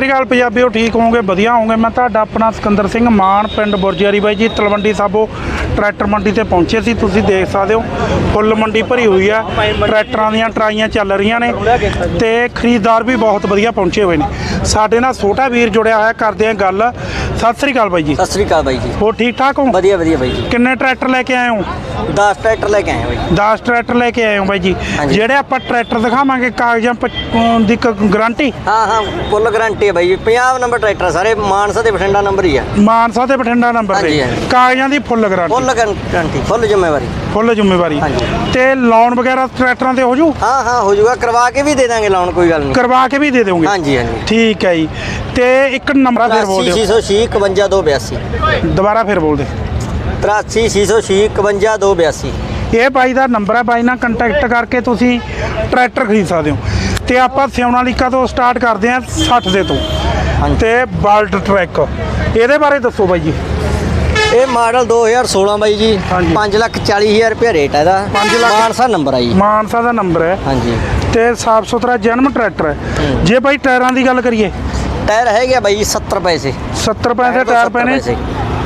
ਸ੍ਰੀ ਅਕਾਲ ਪੰਜਾਬੀਓ, ਠੀਕ ਹੋਵੋਗੇ, ਵਧੀਆ ਹੋਵੋਗੇ। ਮੈਂ ਤੁਹਾਡਾ ਆਪਣਾ ਸਿਕੰਦਰ ਸਿੰਘ ਮਾਨ, ਪਿੰਡ ਬੁਰਜਿਆਰੀ ਬਾਈ ਜੀ, ਤਲਵੰਡੀ ਸਾਬੋ। ਟਰੈਕਟਰ ਮੰਡੀ ਤੇ ਪਹੁੰਚੇ ਸੀ ਤੁਸੀਂ ਦੇਖ ਸਕਦੇ ਹੋ ਫੁੱਲ ਮੰਡੀ ਭਰੀ ਹੋਈ ਆ ਟਰੈਕਟਰਾਂ ਦੀਆਂ ਟਰਾਈਆਂ ਚੱਲ ਰਹੀਆਂ ਨੇ ਤੇ ਖਰੀਦਦਾਰ ਵੀ ਬਹੁਤ ਵਧੀਆ ਪਹੁੰਚੇ ਹੋਏ ਨੇ। ਸਾਡੇ ਨਾਲ ਛੋਟਾ ਵੀਰ ਜੁੜਿਆ ਹੋਇਆ ਕਰਦੇ ਆ ਗੱਲ। ਸਤਿ ਸ੍ਰੀ ਅਕਾਲ ਬਾਈ ਜੀ। ਸਤਿ ਸ੍ਰੀ ਅਕਾਲ ਬਾਈ ਜੀ। ਹੋਰ ਠੀਕ ਠਾਕ ਹੋ? ਵਧੀਆ ਵਧੀਆ ਬਾਈ ਜੀ। ਕਿੰਨੇ ਟਰੈਕਟਰ ਲੈ ਕੇ ਆਏ ਹੋ? 10 ਟਰੈਕਟਰ ਲੈ ਕੇ ਆਏ ਬਾਈ 10 ਟਰੈਕਟਰ ਲੈ ਕੇ ਆਏ ਹੋ ਬਾਈ ਜੀ। ਜਿਹੜੇ ਆਪਾਂ ਟਰੈਕਟਰ ਦਿਖਾਵਾਂਗੇ ਕਾਗਜ਼ਾਂ ਦੀ ਗਾਰੰਟੀ? ਹਾਂ ਹਾਂ ਫੁੱਲ ਗਾਰੰਟੀ ਹੈ ਬਾਈ ਜੀ। 50 ਨੰਬਰ ਟਰੈਕਟਰ ਸਾਰੇ ਮਾਨਸਾ ਤੇ ਬਠਿੰਡਾ ਨੰਬਰ ਹੀ ਆ। ਮਾਨਸਾ ਤੇ ਬਠਿੰਡਾ ਨੰਬਰ ਹਾਂਜੀ। ਕਾਗਜ਼ਾਂ ਦੀ full guarantee. Full guarantee full ਜ਼ਿੰਮੇਵਾਰੀ। ਫੁੱਲ ਜ਼ਿੰਮੇਵਾਰੀ। ਹਾਂਜੀ। ਤੇ ਲੋਨ ਵਗੈਰਾ ਟਰੈਕਟਰਾਂ ਤੇ ਹੋ ਜੂ ਹਾਂ ਹਾਂ ਹੋ ਜਾਊਗਾ ਕਰਵਾ ਕੇ ਵੀ ਦੇ ਦਾਂਗੇ ਲਾਉਣ ਕੋਈ ਗੱਲ ਨਹੀਂ। ਕਰਵਾ ਕੇ ਵੀ ਦੇ ਦਿਓਗੇ? ਹਾਂਜੀ ਹਾਂਜੀ। ਠੀਕ ਹੈ ਜੀ। ਤੇ ਇੱਕ ਨੰਬਰ ਫਿਰ ਬੋਲ ਦਿਓ। 86 52 ਦੁਬਾਰਾ ਫਿਰ ਬੋਲ ਦੇ। 83 606 52 282 ਇਹ ਬਾਈ ਦਾ ਨੰਬਰ ਹੈ। ਬਾਈ ਨਾਲ ਕੰਟੈਕਟ ਕਰਕੇ ਤੁਸੀਂ ਟਰੈਕਟਰ ਖਰੀਦ ਸਕਦੇ ਹੋ। ਤੇ ਆਪਾਂ ਸਿਉਣਾ ਲੀਕਾ ਤੋਂ ਸਟਾਰਟ ਕਰਦੇ ਹਾਂ 60 ਦੇ ਤੋਂ। ਹਾਂਜੀ। ਤੇ ਬਾਲਟ ਟਰੈਕ ਇਹਦੇ ਬਾਰੇ ਦੱਸੋ ਬਾਈ ਜੀ। ਇਹ ਮਾਡਲ 2016 ਬਾਈ ਜੀ। ਹਾਂਜੀ। 5 ਲੱਖ 40 ਹਜ਼ਾਰ ਰੁਪਏ ਰੇਟ ਹੈ ਇਹਦਾ। ਪੰਜ ਲੱਖ- ਮਾਨਸਾ ਨੰਬਰ ਆ ਜੀ। ਮਾਨਸਾ ਦਾ ਨੰਬਰ ਹੈ। ਹਾਂਜੀ। ਤੇ ਸਾਫ਼ ਸੁਥਰਾ ਜਨਮ ਟਰੈਕਟਰ ਹੈ। ਜੇ ਬਾਈ ਟਾਇਰਾਂ ਦੀ ਗੱਲ ਕਰੀਏ। ਟਾਇਰ ਹੈਗੇ ਬਾਈ 70 ਪੈਸੇ। 70 ਪੈਸੇ ਟਾਇਰ ਪਏ ਨੇ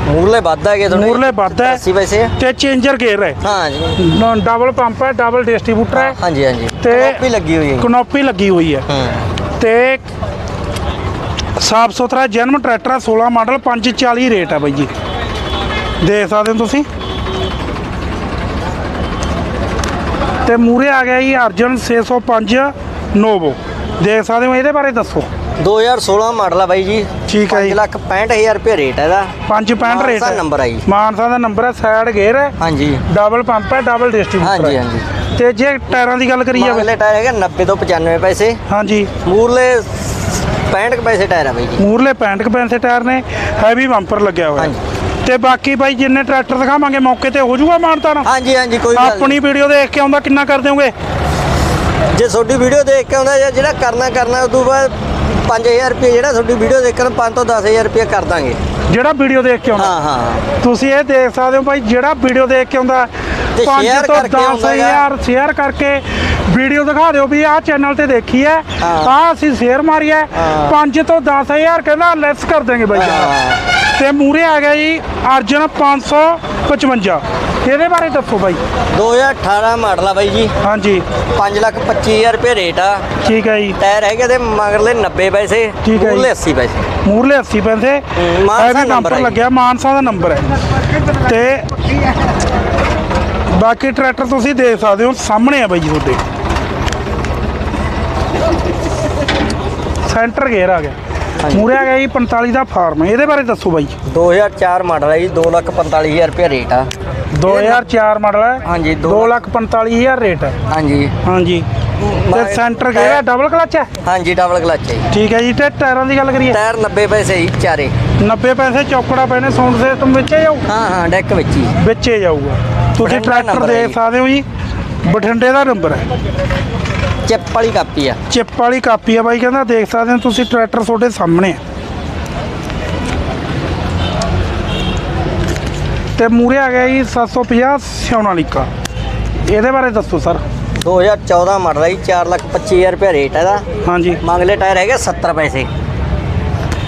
ਮੂਰਲੇ ਵੱਧ ਹੈਗੇ ਥੋੜੇ ਮੂਰਲੇ ਵੱਧ ਹੈ। 80 ਪੈਸੇ ਆ। ਤੇ ਚੇਂਜਰ ਗੇਅਰ ਹੈ। ਹਾਂ ਜੀ। ਡਬਲ ਪੰਪ ਹੈ ਡਬਲ ਡਿਸਟ੍ਰੀਬਿਊਟਰ ਹੈ। ਹਾਂਜੀ ਹਾਂਜੀ। ਤੇ ਕਾਪੀ ਲੱਗੀ ਹੋਈ ਹੈ ਕਨੋਪੀ ਲੱਗੀ ਹੋਈ ਹੈ। ਹਾਂ। ਤੇ ਸਾਫ਼ ਸੁਥਰਾ ਜਨਮ ਟਰੈਕਟਰ ਹੈ 16 ਮਾਡਲ 540 ਰੇਟ ਹੈ ਬਾਈ ਜੀ। ਦੇਖ ਸਕਦੇ ਹੋ ਤੁਸੀਂ। ਤੇ ਮੂਰੇ ਆ ਗਿਆ ਜੀ ਅਰਜਨ 605 ਨੋਵੋ। ਦੇਖ ਸਕਦੇ ਹੋ ਇਹਦੇ ਬਾਰੇ ਦੱਸੋ। 2016 ਮਾਡਲ ਆ ਬਾਈ ਜੀ। ਠੀਕ ਹੈ ਜੀ। 5 ਲੱਖ 65000 ਰੁਪਏ ਰੇਟ ਹੈ ਇਹਦਾ। 565 ਰੇਟ ਹੈ। ਨੰਬਰ ਆ ਜੀ। ਮਾਨਸਾ ਦਾ ਨੰਬਰ ਹੈ ਸਾਈਡ ਗੇਅਰ ਹੈ। ਹਾਂਜੀ। ਡਬਲ ਪੰਪ ਹੈ ਡਬਲ ਡਿਸਟ੍ਰੀਬਿਊਟਰ ਹਾਂਜੀ ਹਾਂਜੀ। ਤੇ ਜੇ ਟਾਇਰਾਂ ਦੀ ਗੱਲ ਕਰੀਏ ਅਗਲੇ ਟਾਇਰ ਹੈਗਾ 90 ਤੋਂ 95 ਪੈਸੇ। ਹਾਂਜੀ। ਮੂਰਲੇ 65 ਕੁ ਪੈਸੇ ਟਾਇਰ ਆ ਬਾਈ ਜੀ। ਮੂਰਲੇ 65 ਕੁ ਪੈਸੇ ਟਾਇਰ ਨੇ ਹੈਵੀ ਬੰਪਰ ਲੱਗਿਆ ਹੋਇਆ। ਹਾਂਜੀ। ਤੇ ਬਾਕੀ ਬਾਈ ਜਿੰਨੇ ਟਰੈਕਟਰ ਦਿਖਾਵਾਂਗੇ ਮੌਕੇ ਤੇ ਹੋ ਜਾਊਗਾ ਮਾਨਤਾ ਨਾ ਹਾਂਜੀ ਹਾਂਜੀ ਕੋਈ ਗੱਲ ਆਪਣੀ ਵੀਡੀਓ ਦੇਖ ਕੇ ਆਉਂਦਾ ਕਿੰਨਾ ਕਰ ਦਿਓਗੇ। ਜੇ ਤੁਹਾਡੀ ਵੀਡੀਓ ਦੇਖ ਕੇ ਆਉਂਦਾ ਜਾਂ ਜਿਹੜਾ ਕਰਨਾ ਕਰਨਾ ਉਸ ਤੋਂ ਬਾਅਦ 5000 ਰੁਪਏ ਜਿਹੜਾ ਤੁਹਾਡੀ ਵੀਡੀਓ ਦੇਖਣ 5 ਤੋਂ 10000 ਰੁਪਏ ਕਰ ਦਾਂਗੇ। ਜਿਹੜਾ ਵੀਡੀਓ ਦੇਖ ਕੇ ਆਉਂਦਾ? ਹਾਂ ਹਾਂ ਤੁਸੀਂ ਇਹ ਦੇਖ ਸਕਦੇ ਹੋ ਭਾਈ ਜਿਹੜਾ ਵੀਡੀਓ ਦੇਖ ਕੇ ਆਉਂਦਾ ਤੇ 5 share ਤੋਂ ਕਰਕੇ ਆਉਂਦਾ 10000 ਸ਼ੇਅਰ ਕਰਕੇ ਵੀਡੀਓ ਦਿਖਾ ਦਿਓ ਵੀ ਆਹ ਚੈਨਲ ਤੇ ਦੇਖੀ ਹੈ। ਆਹ ਅਸੀਂ ਸ਼ੇਅਰ ਮਾਰੀ ਹੈ। ਹਾਂ। 5 ਤੋਂ 10000 ਕਹਿੰਦਾ ਲੈਸ ਕਰ ਦੇਂਗੇ ਬਾਈ। ਤੇ ਮੂਰੇ ਆ ਗਿਆ ਜੀ ਅਰਜਨ 555 ਇਹਦੇ ਬਾਰੇ ਦੱਸੋ ਬਾਈ। 2018 ਮਾਡਲ ਆ ਬਾਈ ਜੀ। ਹਾਂਜੀ। 5 ਲੱਖ 25000 ਰੁਪਏ ਰੇਟ ਆ। ਠੀਕ ਹੈ ਜੀ। ਟਾਇਰ ਹੈਗੇ ਤੇ ਮਗਰਲੇ 90 ਪੈਸੇ। ਠੀਕ ਹੈ ਜੀ। ਮੂਰਲੇ 80 ਪੈਸੇ। ਮੂਰਲੇ 80 ਪੈਸੇ। ਮਾਨਸਾ ਨੰਬਰ। ਲੱਗਿਆ ਮਾਨਸਾ ਦਾ ਨੰਬਰ ਹੈ। ਤੇ ਬਾਕੀ ਟਰੈਕਟਰ ਤੁਸੀਂ ਦੇਖ ਸਕਦੇ ਹੋ ਸਾਹਮਣੇ ਆ ਬਾਈ ਤੁਹਾਡੇ। ਸੈਂਟਰ ਗੇਅਰ ਆ ਗਿਆ। ਮੂਰੇ ਆ ਗਿਆ ਜੀ 45 ਦਾ ਫਾਰਮ। ਇਹਦੇ ਬਾਰੇ ਦੱਸੋ ਬਾਈ 2004 ਮਾਡਲ ਹੈ ਜੀ 2 ਲੱਖ 45000 ਰੁਪਏ ਰੇਟ ਆ। 2004 ਮਾਡਲ ਹੈ ਹਾਂਜੀ, ਦੋ 2 ਲੱਖ 45000 ਰੇਟ ਹੈ ਹਾਂਜੀ। ਹਾਂਜੀ। ਤੇ ਸੈਂਟਰ ਗੇਅਰ ਹੈ ਡਬਲ ਕਲਚ ਹੈ ਹਾਂਜੀ ਡਬਲ ਕਲਚ ਹੈ ਠੀਕ ਹੈ ਜੀ ਤੇ ਟਾਇਰਾਂ ਦੀ ਗੱਲ ਕਰੀਏ। ਟਾਇਰ 90 ਪੈਸੇ ਜੀ ਚਾਰੇ। 90 ਪੈਸੇ ਚੌਕੜਾ ਨੇ ਸਾਊਂਡ ਸਿਸਟਮ ਵਿੱਚ ਹੀ ਜਾਊ ਹਾਂ ਹਾਂ ਡੈਕ ਵਿੱਚ ਹੀ। ਵਿੱਚੇ ਜਾਊਗਾ। ਤੁਸੀਂ ਬਠਿੰਡਾ ਟਰੈਕਟਰ ਨੰਬਰ ਹੈ ਦੇਖ ਜੀ। ਸਕਦੇ ਹੋ ਜੀ। ਬਠਿੰਡੇ ਦਾ ਨੰਬਰ ਹੈ। ਚਿੱਪ ਵਾਲੀ ਕਾਪੀ ਆ। ਚਿੱਪ ਵਾਲੀ ਕਾਪੀ ਆ ਬਾਈ ਕਹਿੰਦਾ ਦੇਖ ਸਕਦੇ ਹੋ ਤੁਸੀਂ ਟਰੈਕਟਰ ਤੁਹਾਡੇ ਸਾਹਮਣੇ ਹੈ ਤੇ ਮੂਰੇ ਆ ਗਿਆ ਜੀ 750 ਸਿਉਨਾਲੀਕਾ ਇਹਦੇ ਬਾਰੇ ਦੱਸੋ ਸਰ। 2014 ਮਾਡਲ ਹੈ ਜੀ 4 ਲੱਖ 25000 ਰੁਪਏ ਰੇਟ ਹੈ ਇਹਦਾ। ਹਾਂਜੀ। ਮੰਗਲੇ ਟਾਇਰ ਹੈਗੇ 70 ਪੈਸੇ।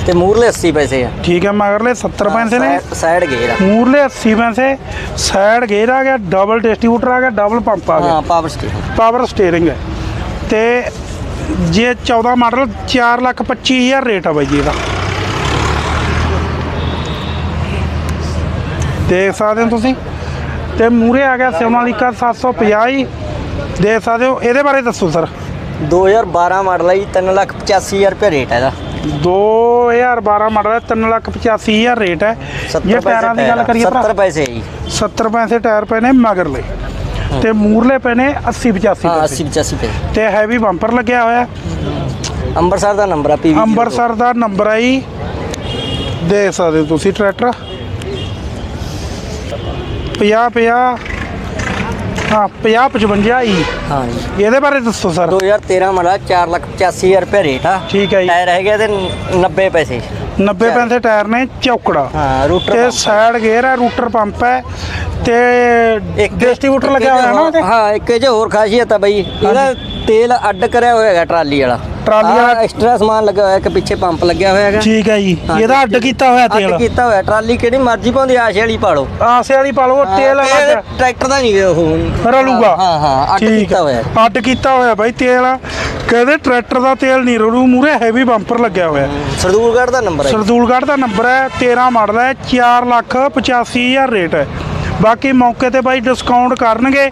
ਤੇ ਮੂਰਲੇ 80 ਪੈਸੇ ਆ। ਠੀਕ ਹੈ ਮਗਰਲੇ 70 ਪੈਸੇ ਨੇ। ਸਾਈਡ ਗੇਅਰ ਆ। ਮੂਰਲੇ 80 ਪੈਸੇ ਸਾਈਡ ਗੇਅਰ ਆ ਗਿਆ ਡਬਲ ਡਿਸਟ੍ਰੀਬਿਊਟਰ ਆ ਗਿਆ ਡਬਲ ਪੰਪ ਆ ਗਿਆ। ਹਾਂ ਪਾਵਰ ਸਟੀਅਰਿੰਗ ਪਾਵਰ ਸਟੀਅਰਿੰਗ ਹੈ। ਤੇ ਜੇ 14 ਮਾਡਲ 4 ਲੱਖ 25 ਹਜ਼ਾਰ ਰੇਟ ਆ ਬਾਈ ਜੀ ਇਹਦਾ। ਦੇਖ ਸਕਦੇ ਹੋ ਤੁਸੀਂ। ਤੇ ਮੂਰੇ ਆ ਗਿਆ ਸੋਨਾਲੀਕਾ 750 ਜੀ ਦੇਖ ਸਕਦੇ ਹੋ ਇਹਦੇ ਬਾਰੇ ਦੱਸੋ ਸਰ। 2012 ਮਾਡਲ ਹੈ ਜੀ 3 ਲੱਖ 85000 ਰੁਪਏ ਰੇਟ ਹੈ ਇਹਦਾ। 2012 ਮਾਡਲ ਹੈ 3 ਲੱਖ 85 ਹਜ਼ਾਰ ਰੇਟ ਹੈ। 70 ਜੇ ਟਾਇਰਾਂ ਦੀ ਗੱਲ ਕਰੀਏ 70 ਭਰਾ ਪੈਸੇ ਜੀ। 70 ਪੈਸੇ ਟਾਇਰ ਪਏ ਨੇ ਮਗਰਲੇ। ਤੇ ਮੂਰਲੇ ਪਏ ਨੇ 80 85 ਹਾਂ ਪੈਸੇ। 80 85 ਪੈਸੇ ਤੇ ਹੈਵੀ ਬੰਪਰ ਲੱਗਿਆ ਹੋਇਆ ਹੈ। ਅੰਮ੍ਰਿਤਸਰ ਦਾ ਨੰਬਰ ਆ ਪੀਵੀ ਅੰਮ੍ਰਿਤਸਰ ਦਾ ਨੰਬਰ ਹੈ ਜੀ। ਦੇਖ ਸਕਦੇ ਤੁਸੀਂ ਟਰੈਕਟਰ। 50 50 ਹਾਂ 50 55 ਹੀ। ਹਾਂ ਜੀ। ਇਹਦੇ ਬਾਰੇ ਦੱਸੋ ਸਰ। 2013 ਮਾਡਲ 4 ਲੱਖ 85000 ਰੁਪਏ ਰੇਟ ਆ। ਠੀਕ ਹੈ ਜੀ। ਟਾਇਰ ਹੈਗੇ ਤੇ 90 ਪੈਸੇ। 90 ਪੈਸੇ ਟਾਇਰ ਨੇ ਚੌਕੜਾ। ਹਾਂ ਰੂਟਰ ਤੇ। ਸਾਈਡ ਗੇਅਰ ਹੈ ਰੂਟਰ ਪੰਪ ਹੈ। ਤੇ ਡਿਸਟ੍ਰੀਬਿਊਟਰ ਲੱਗਿਆ ਹੋਇਆ ਨਾ ਹਾਂ ਇੱਕ 'ਚ ਹੋਰ ਖਾਸੀਅਤ ਆ ਬਈ ਇਹਦਾ ਤੇਲ ਅੱਡ ਕਰਿਆ ਹੋਇਆ ਹੈਗਾ ਟਰਾਲੀ ਵਾਲਾ। ਟਰਾਲੀ ਆ ਵਾਲਾ ਐਕਸਟਰਾ ਸਮਾਨ ਲੱਗਾ ਹੋਇਆ ਇੱਕ ਪਿੱਛੇ ਪੰਪ ਲੱਗਿਆ ਹੋਇਆ ਹੈਗਾ। ਠੀਕ ਹੈ ਜੀ। ਹਾਂ, ਇਹਦਾ ਅੱਡ ਕੀਤਾ ਹੋਇਆ ਅੱਡ ਤੇਲ ਕੀਤਾ ਹੋਇਆ ਟਰਾਲੀ ਕਿਹੜੀ ਮਰਜ਼ੀ ਪਾਉਂਦੀ ਆਸ਼ੇ ਵਾਲੀ ਪਾ ਲਓ। ਆਸੇ ਵਾਲੀ ਪਾ ਲਓ ਤੇਲ ਇਹ ਅਲੱਗ ਟਰੈਕਟਰ ਦਾ ਨਹੀਂ ਉਹ। ਰਲੂਗਾ। ਹਾਂ ਹਾਂ ਅੱਡ ਠੀਕ ਕੀਤਾ ਹੋਇਆ। ਅੱਡ ਕੀਤਾ ਹੋਇਆ ਬਾਈ ਤੇਲ। ਕਹਿੰਦੇ ਟਰੈਕਟਰ ਦਾ ਤੇਲ ਨਹੀਂ ਰਲੂ ਮੂਰੇ ਹੈਵੀ ਬੰਪਰ ਲੱਗਿਆ ਹੋਇਆ। ਸਰਦੂਲਗੜ੍ਹ ਦਾ ਨੰਬਰ ਹੈ। ਸਰਦੂਲਗੜ੍ਹ ਦਾ ਨੰਬਰ ਹੈ 13 ਮਾਡਲ ਹੈ 4 ਲੱਖ 85000 ਰੇਟ ਹੈ। ਬਾਕੀ ਮੌਕੇ ਤੇ ਬਾਈ ਡਿਸਕਾਊਂਟ ਕਰਨਗੇ।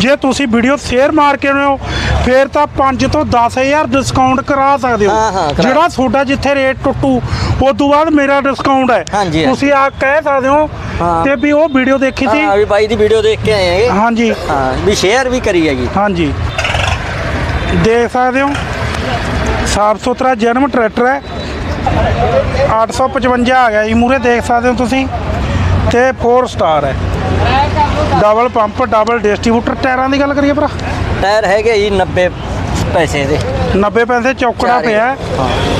ਜੇ ਤੁਸੀਂ ਵੀਡੀਓ ਸ਼ੇਅਰ ਮਾਰ ਕੇ ਆਉਂਦੇ ਹੋ ਫੇਰ ਤਾਂ 5 ਤੋਂ 10000 ਡਿਸਕਾਊਂਟ ਕਰਾ ਸਕਦੇ ਹਾਂ, ਹਾਂ, ਹੋ ਕਰਾ- ਜਿਹੜਾ ਤੁਹਾਡਾ ਜਿੱਥੇ ਰੇਟ ਟੁੱਟੂ ਉਸ ਤੋਂ ਬਾਅਦ ਮੇਰਾ ਡਿਸਕਾਊਂਟ ਹੈ। ਤੁਸੀਂ ਆ ਕਹਿ ਸਕਦੇ ਹੋ ਹਾਂ। ਤੇ ਵੀ ਉਹ ਵੀਡੀਓ ਦੇਖੀ ਸੀ। ਹਾਂ ਵੀ ਬਾਈ ਦੀ ਵੀਡੀਓ ਦੇਖ ਕੇ ਆਏ ਹੈਗੇ। ਹਾਂਜੀ। ਹਾਂ ਵੀ ਸ਼ੇਅਰ ਵੀ ਕਰੀ ਹੈਗੀ। ਹਾਂਜੀ। ਦੇਖ ਸਕਦੇ ਹੋ। ਸਾਫ਼ ਸੁਥਰਾ ਜਨਮ ਟਰੈਕਟਰ ਹੈ। 855 ਆ ਗਿਆ ਜੀ। ਮੂਰੇ ਦੇਖ ਸਕਦੇ ਹੋ ਤੁਸੀਂ। ਤੇ 4 ਸਟਾਰ ਹੈ। ਡਬਲ ਪੰਪ ਡਬਲ ਡਿਸਟ੍ਰੀਬਿਊਟਰ ਟਾਇਰਾਂ ਦੀ ਗੱਲ ਕਰੀਏ ਭਰਾ। ਟਾਇਰ ਹੈਗੇ ਜੀ 90 ਪੈਸੇ ਦੇ। 90 ਪੈਸੇ ਚੌਕੜਾ ਚਾਰੇ। ਪਿਆ ਹੈ।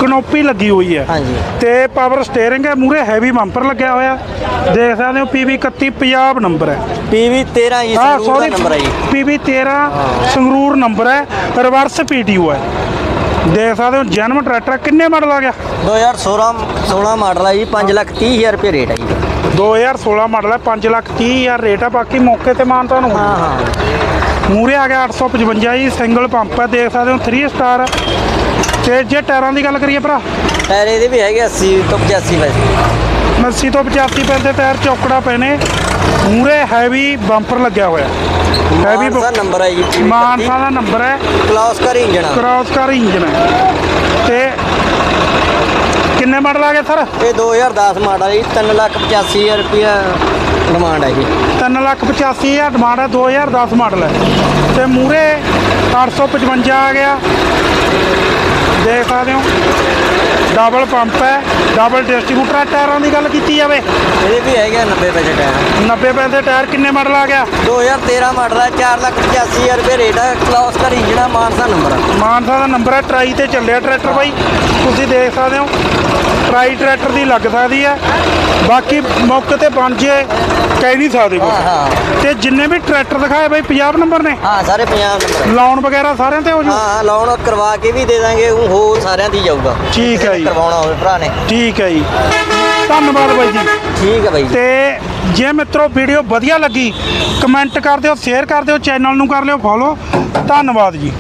ਕਨੋਪੀ ਲੱਗੀ ਹੋਈ ਹੈ। ਹਾਂਜੀ। ਤੇ ਪਾਵਰ ਸਟੀਅਰਿੰਗ ਹੈ ਮੂਰੇ ਹੈਵੀ ਬੰਪਰ ਲੱਗਿਆ ਹੋਇਆ। ਦੇਖ ਸਕਦੇ ਹੋ ਪੀਵੀ 31 ਪੰਜਾਬ ਨੰਬਰ ਹੈ। ਪੀਵੀ 13 ਜੀ ਹਾਂ ਸੰਗਰੂਰ ਦਾ ਸੌਰੀ ਨੰਬਰ ਹੈ ਜੀ। ਪੀਵੀ 13 ਸੰਗਰੂਰ ਨੰਬਰ ਹੈ। ਰਿਵਰਸ ਪੀਟੀਓ ਹੈ। ਦੇਖ ਸਕਦੇ ਹੋ ਜਨਮ ਟਰੈਕਟਰ ਕਿੰਨੇ ਮਾਡਲ ਆ ਗਿਆ? 2016 16 ਮਾਡਲ ਹੈ ਜੀ 5 ਲੱਖ 30 ਹਜ਼ਾਰ ਰੁਪਏ ਰੇਟ ਹੈ ਜੀ। 2016 ਮਾਡਲ ਹੈ 5 ਲੱਖ 30 ਹਜ਼ਾਰ ਰੇਟ ਹੈ ਬਾਕੀ ਮੌਕੇ ਤੇ ਮਾਨਤਾ ਨੂੰ ਹਾਂ ਹਾਂ। ਮੂਰੇ ਆ ਗਿਆ 855 ਜੀ ਸਿੰਗਲ ਪੰਪ ਹੈ ਦੇਖ ਸਕਦੇ ਹੋ 3 ਸਟਾਰ ਤੇ ਜੇ ਟਾਇਰਾਂ ਦੀ ਗੱਲ ਕਰੀਏ ਭਰਾ? ਟਾਇਰ ਇਹਦੇ ਵੀ ਹੈਗੇ 80 ਤੋਂ 85 ਪੈਸੇ। 80 ਤੋਂ 85 ਪੈਸੇ ਟਾਇਰ ਚੌਕੜਾ ਪਏ ਨੇ। ਮੂਰੇ ਹੈਵੀ ਬੰਪਰ ਲੱਗਿਆ ਹੋਇਆ। ਹੈਵੀ ਨੰਬਰ ਹੈ ਜੀ ਮਾਨਸਾ ਦਾ ਨੰਬਰ ਹੈ। ਕਲਾਸ ਕਰ ਇੰਜਣ ਕ੍ਰਾਸ ਕਰ ਇੰਜਨ ਤੇ ਕਿੰਨੇ ਮਾਡਲ ਆ ਗਏ ਸਰ? ਇਹ 2010 ਮਾਡਲ ਹੈ ਜੀ 3 ਲੱਖ 85 ਹਜ਼ਾਰ ਰੁਪਏ ਡਿਮਾਂਡ ਹੈ ਜੀ। 3 ਲੱਖ 85 ਹਜ਼ਾਰ ਡਿਮਾਂਡ ਹੈ 2010 ਮਾਡਲ ਹੈ ਤੇ ਮੂਰੇ 855 ਆ ਗਿਆ। ਦੇਖ ਸਕਦੇ ਹੋ। ਡਬਲ ਪੰਪ ਹੈ ਡਬਲ ਡਿਸਟ੍ਰੀਬਿਊਟਰ ਟਾਇਰਾਂ ਦੀ ਗੱਲ ਕੀਤੀ ਜਾਵੇ। ਇਹਦੇ ਵੀ ਹੈਗੇ 90 ਪੈਸੇ ਟਾਇਰ। 90 ਪੈਸੇ ਟਾਇਰ ਕਿੰਨੇ ਮਾਡਲ ਆ ਗਿਆ? 2013 ਮਾਡਲ ਹੈ 4 ਲੱਖ 85 ਹਜ਼ਾਰ ਰੁਪਏ ਰੇਟ ਹੈ ਕਲਾਸ ਕਰ ਇੰਜਣ ਮਾਨਸਾ ਨੰਬਰ ਹੈ ਮਾਨਸਾ ਦਾ ਨੰਬਰ ਹੈ ਟਰਾਈ ਤੇ ਚੱਲਿਆ ਟਰੈਕਟਰ ਬਾਈ। ਤੁਸੀਂ ਦੇਖ ਸਕਦੇ ਹੋ। ਟਰਾਈ ਟਰੈਕਟਰ ਦੀ ਲੱਗ ਸਕਦੀ ਹੈ। ਬਾਕੀ ਮੌਕੇ ਤੇ ਬਣ ਜੇ ਕਹਿ ਨਹੀਂ ਸਕਦੇ ਹਾਂ ਤੇ ਜਿੰਨੇ ਵੀ ਟਰੈਕਟਰ ਦਿਖਾਏ ਬਾਈ 50 ਨੰਬਰ ਨੇ? ਹਾਂ ਸਾਰੇ ਪੰਜਾਬ ਨੰਬਰ ਹੈ ਲਾਉਣ ਵਗੈਰਾ ਸਾਰਿਆਂ ਤੇ ਹੋ ਜੂ? ਹਾਂ ਲੋਨ ਕਰਵਾ ਕੇ ਵੀ ਦੇ ਦਾਂਗੇ ਉਹ ਹੋਰ ਸਾਰਿਆਂ ਦੀ ਜਾਊਗਾ। ਠੀਕ ਹੈ ਜੀ। ਕਰਵਾਉਣਾ ਹੋਵੇ ਭਰਾ ਨੇ। ਠੀਕ ਹੈ ਜੀ। ਧੰਨਵਾਦ ਬਾਈ ਜੀ। ਠੀਕ ਹੈ ਬਾਈ ਜੀ। ਤੇ ਜੇ ਮਿੱਤਰੋ ਵੀਡੀਓ ਵਧੀਆ ਲੱਗੀ ਕਮੈਂਟ ਕਰ ਦਿਓ ਸ਼ੇਅਰ ਕਰ ਦਿਓ ਚੈਨਲ ਨੂੰ ਕਰ ਲਿਓ ਫੋਲੋ। ਧੰਨਵਾਦ ਜੀ।